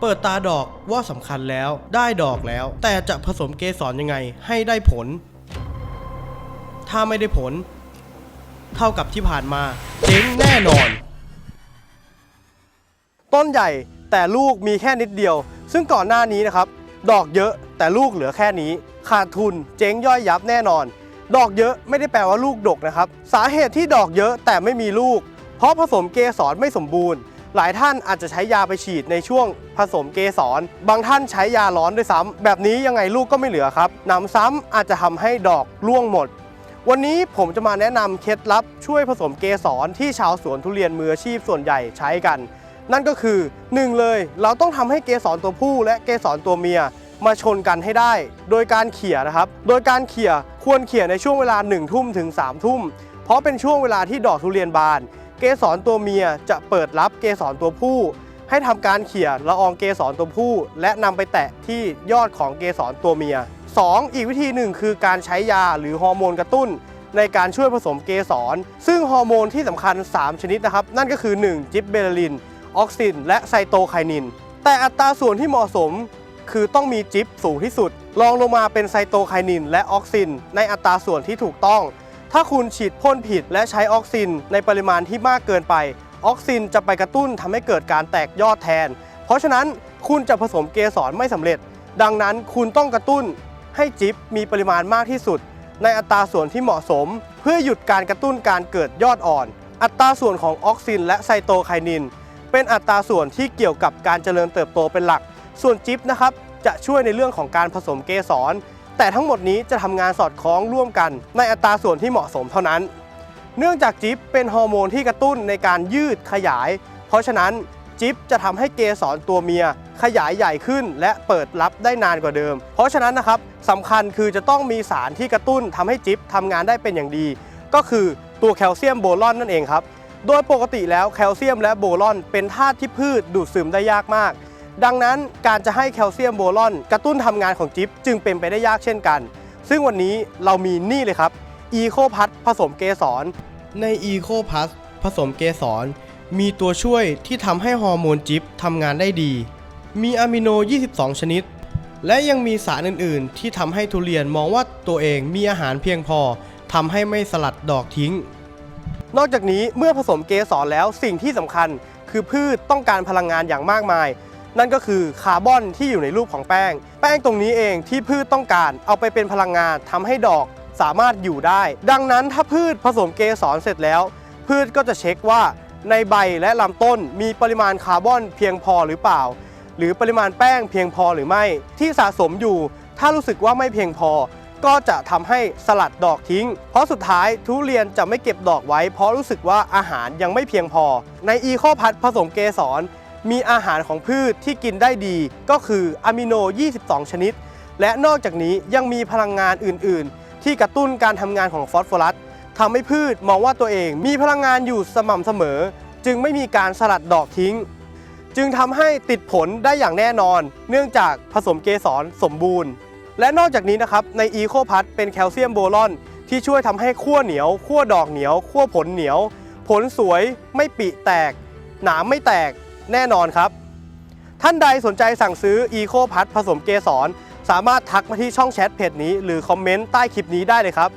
เปิดตาดอกว่าสำคัญแล้วได้ดอกแล้ว แต่จะผสมเกสรยังไงให้ได้ผล ถ้าไม่ได้ผล เท่ากับที่ผ่านมาเจ๊งแน่นอน ต้นใหญ่แต่ลูกมีแค่นิดเดียว ซึ่งก่อนหน้านี้นะครับ ดอกเยอะแต่ลูกเหลือแค่นี้ ขาดทุนเจ๊งย่อยยับแน่นอน ดอกเยอะไม่ได้แปลว่าลูกดกนะครับ สาเหตุที่ดอกเยอะแต่ไม่มีลูก เพราะผสมเกสรไม่สมบูรณ์ หลายท่านอาจจะใช้ยาไปฉีดในช่วงผสมเกสร บางท่านใช้ยาร้อนด้วยซ้ำแบบนี้ยังไงลูกก็ไม่เหลือครับหนำซ้ำอาจจะทำให้ดอกร่วงหมด วันนี้ผมจะมาแนะนำเคล็ดลับช่วยผสมเกสรที่ชาวสวนทุเรียนมืออาชีพส่วนใหญ่ใช้กัน นั่นก็คือ 1 เลย เราต้องทำให้เกสรตัวผู้และเกสรตัวเมียมาชนกันให้ได้ โดยการเขี่ยนะครับ โดยการเขี่ยควรเขี่ยในช่วงเวลา1ทุ่มถึง3ทุ่ม เพราะเป็นช่วงเวลาที่ดอกทุเรียนบาน เกสรตัวเมียจะเปิดรับเกสรตัวผู้ ให้ทำการเขี่ยละอองเกสรตัวผู้ และนำไปแตะที่ยอดของเกสรตัวเมีย 2. อีกวิธีหนึ่งคือการใช้ยาหรือฮอร์โมนกระตุ้น ในการช่วยผสมเกสร ซึ่งฮอร์โมนที่สำคัญ 3 ชนิดนะครับ นั่นก็คือ 1. จิบเบลลิน ออกซิน และไซโตไคนิน แต่อัตราส่วนที่เหมาะสมคือต้องมีจิบสูงที่สุดรองลงมาเป็นไซโตไคนิน และออกซิน ในอัตราส่วนที่ถูกต้อง ถ้าคุณฉีดพ่นผิดและใช้ออกซินในปริมาณที่มากเกินไป ออกซินจะไปกระตุ้นทำให้เกิดการแตกยอดแทน เพราะฉะนั้นคุณจะผสมเกสรไม่สำเร็จ ดังนั้นคุณต้องกระตุ้นให้จิบมีปริมาณมากที่สุด ในอัตราส่วนที่เหมาะสม เพื่อหยุดการกระตุ้นการเกิดยอดอ่อน อัตราส่วนของออกซินและไซโตไคนิน เป็นอัตราส่วนที่เกี่ยวกับการเจริญเติบโตเป็นหลัก ส่วนจิบนะครับจะช่วยในเรื่องของการผสมเกสร แต่ทั้งหมดนี้จะทำงานสอดคล้องร่วมกันในอัตราส่วนที่เหมาะสมเท่านั้น เนื่องจากจิบเป็นฮอร์โมนที่กระตุ้นในการยืดขยาย เพราะฉะนั้นจิบจะทำให้เกสรตัวเมีย ขยายใหญ่ขึ้นและเปิดรับได้นานกว่าเดิม เพราะฉะนั้นนะครับสำคัญคือจะต้องมีสารที่กระตุ้นทำให้จิบทำงานได้เป็นอย่างดี ก็คือตัวแคลเซียมโบรอนนั่นเองครับ โดยปกติแล้วแคลเซียมและโบรอนเป็นธาตุที่พืชดูดซึมได้ยากมาก ดังนั้นการจะให้แคลเซียมโบรอน กระตุ้นทำงานของจิ๊บจึงเป็นไปได้ยากเช่นกัน ซึ่งวันนี้เรามีนี่เลยครับอีโคพัทผสมเกสร ในอีโคพัทผสมเกสร มีตัวช่วยที่ทำให้ฮอร์โมนจิ๊บทำงานได้ดี มีอะมิโน 22 ชนิด และยังมีสารอื่น ๆ ที่ทำให้ทุเรียนมองว่าตัวเองมีอาหารเพียงพอทำให้ไม่สลัดดอกทิ้ง นอกจากนี้เมื่อผสมเกสรแล้วสิ่งที่สำคัญ คือพืชต้องการพลังงานอย่างมากมาย นั่นก็คือคาร์บอนที่อยู่ในรูปของแป้ง แป้งตรงนี้เองที่พืชต้องการเอาไปเป็นพลังงานทำให้ดอกสามารถอยู่ได้ ดังนั้นถ้าพืชผสมเกสรเสร็จแล้ว พืชก็จะเช็คว่าในใบและลำต้นมีปริมาณคาร์บอนเพียงพอหรือเปล่า หรือปริมาณแป้งเพียงพอหรือไม่ ที่สะสมอยู่ ถ้ารู้สึกว่าไม่เพียงพอ ก็จะทำให้สลัดดอกทิ้ง เพราะสุดท้ายทุเรียนจะไม่เก็บดอกไว้ เพราะรู้สึกว่าอาหารยังไม่เพียงพอ ในอีโคพัทผสมเกสร มีอาหารของพืชที่กินได้ดี ก็คืออะมิโน 22 ชนิด และนอกจากนี้ยังมีพลังงานอื่น ๆ ที่กระตุ้นการทำงานของฟอสฟอรัสทำให้พืชมองว่าตัวเองมีพลังงานอยู่สม่ำเสมอ จึงไม่มีการสลัดดอกทิ้ง จึงทำให้ติดผลได้อย่างแน่นอน เนื่องจากผสมเกสรสมบูรณ์ และนอกจากนี้นะครับในอีโคพัทเป็นแคลเซียมโบรอนที่ช่วยทำให้ขั้วเหนียวขั้วดอกเหนียวขั้วผลเหนียว ผลสวยไม่ปิแตก หนามไม่แตก แน่นอนครับ ท่านใดสนใจสั่งซื้ออีโคพัผสมเกสร สามารถทักมาที่ช่องแชทเพจนี้ หรือคอมเมนต์ใต้คลิปนี้ได้เลยครับ